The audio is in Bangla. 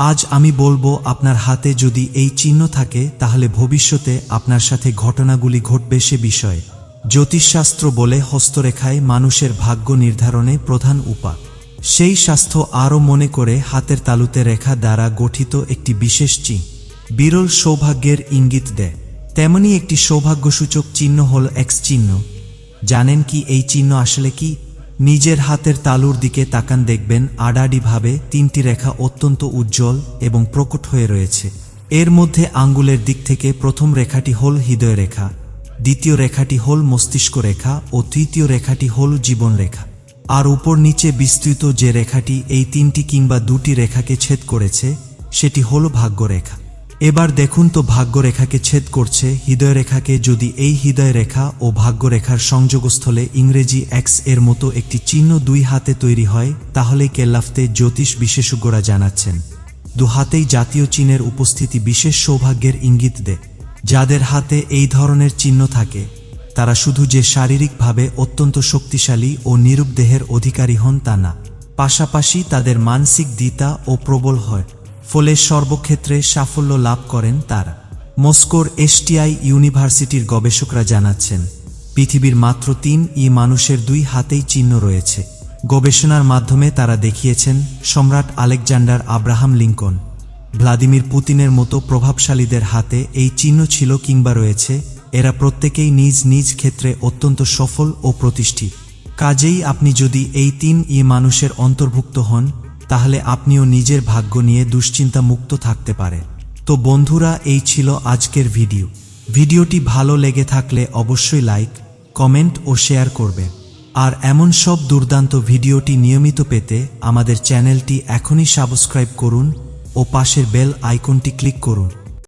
আজ আমি বলব আপনার হাতে যদি এই চিহ্ন থাকে, তাহলে ভবিষ্যতে আপনার সাথে ঘটনাগুলি ঘটবে সে বিষয়ে। জ্যোতিষশাস্ত্র বলে হস্তরেখায় মানুষের ভাগ্য নির্ধারণে প্রধান উপা সেই স্বাস্থ্য আরও মনে করে হাতের তালুতে রেখা দ্বারা গঠিত একটি বিশেষ চিহ্ন। বিরল সৌভাগ্যের ইঙ্গিত দেয়। তেমনি একটি সৌভাগ্যসূচক চিহ্ন হল এক্স চিহ্ন। জানেন কি এই চিহ্ন আসলে কি? নিজের হাতের তালুর দিকে তাকান দেখবেন আডাআডিভাবে তিনটি রেখা অত্যন্ত উজ্জ্বল এবং প্রকট হয়ে রয়েছে। এর মধ্যে আঙ্গুলের দিক থেকে প্রথম রেখাটি হল হৃদয় রেখা, দ্বিতীয় রেখাটি হল মস্তিষ্ক রেখা ও তৃতীয় রেখাটি হল জীবন রেখা। আর উপর নিচে বিস্তৃত যে রেখাটি এই তিনটি কিংবা দুটি রেখাকে ছেদ করেছে, সেটি হল ভাগ্যরেখা এবার দেখুন তো ভাগ্যরেখাকে ছেদ করছে হৃদয় রেখাকে যদি এই হৃদয় রেখা ও ভাগ্যরেখার সংযোগস্থলে ইংরেজি এক্সের মতো একটি চিহ্ন দুই হাতে তৈরি হয়, তাহলে কেল্লাফতে জ্যোতিষ বিশেষজ্ঞরা জানাচ্ছেন। দু হাতেই জাতীয় চিহ্নের উপস্থিতি বিশেষ সৌভাগ্যের ইঙ্গিত দেয় যাদের হাতে এই ধরনের চিহ্ন থাকে, তারা শুধু যে শারীরিকভাবে অত্যন্ত শক্তিশালী ও নিরূপ দেহের অধিকারী হন তা না, পাশাপাশি তাদের মানসিক দিতা ও প্রবল হয়। ফলে সর্বক্ষেত্রে সাফল্য লাভ করেন তারা। মস্কোর এসটিআই ইউনিভার্সিটির গবেষকরা জানাচ্ছেন, পৃথিবীর মাত্র তিন ই মানুষের দুই হাতেই চিহ্ন রয়েছে। গবেষণার মাধ্যমে তারা দেখিয়েছেন, সম্রাট আলেকজান্ডার আব্রাহাম লিঙ্কন, ভ্লাদিমির পুতিনের মতো প্রভাবশালীদের হাতে এই চিহ্ন ছিল কিংবা রয়েছে, এরা প্রত্যেকেই নিজ নিজ ক্ষেত্রে অত্যন্ত সফল ও প্রতিষ্ঠিত। কাজেই আপনি যদি এই তিন ই মানুষের অন্তর্ভুক্ত হন তাহলে আপনিও নিজের ভাগ্য নিয়ে দুশ্চিন্তা মুক্ত থাকতে পারে। তো বন্ধুরা, এই ছিল আজকের ভিডিও। ভিডিওটি ভালো লেগে থাকলে অবশ্যই লাইক, কমেন্ট ও শেয়ার করবে আর এমন সব দুর্দান্ত ভিডিওটি নিয়মিত পেতে আমাদের চ্যানেলটি এখনই সাবস্ক্রাইব করুন ও পাশের বেল আইকনটি ক্লিক করুন।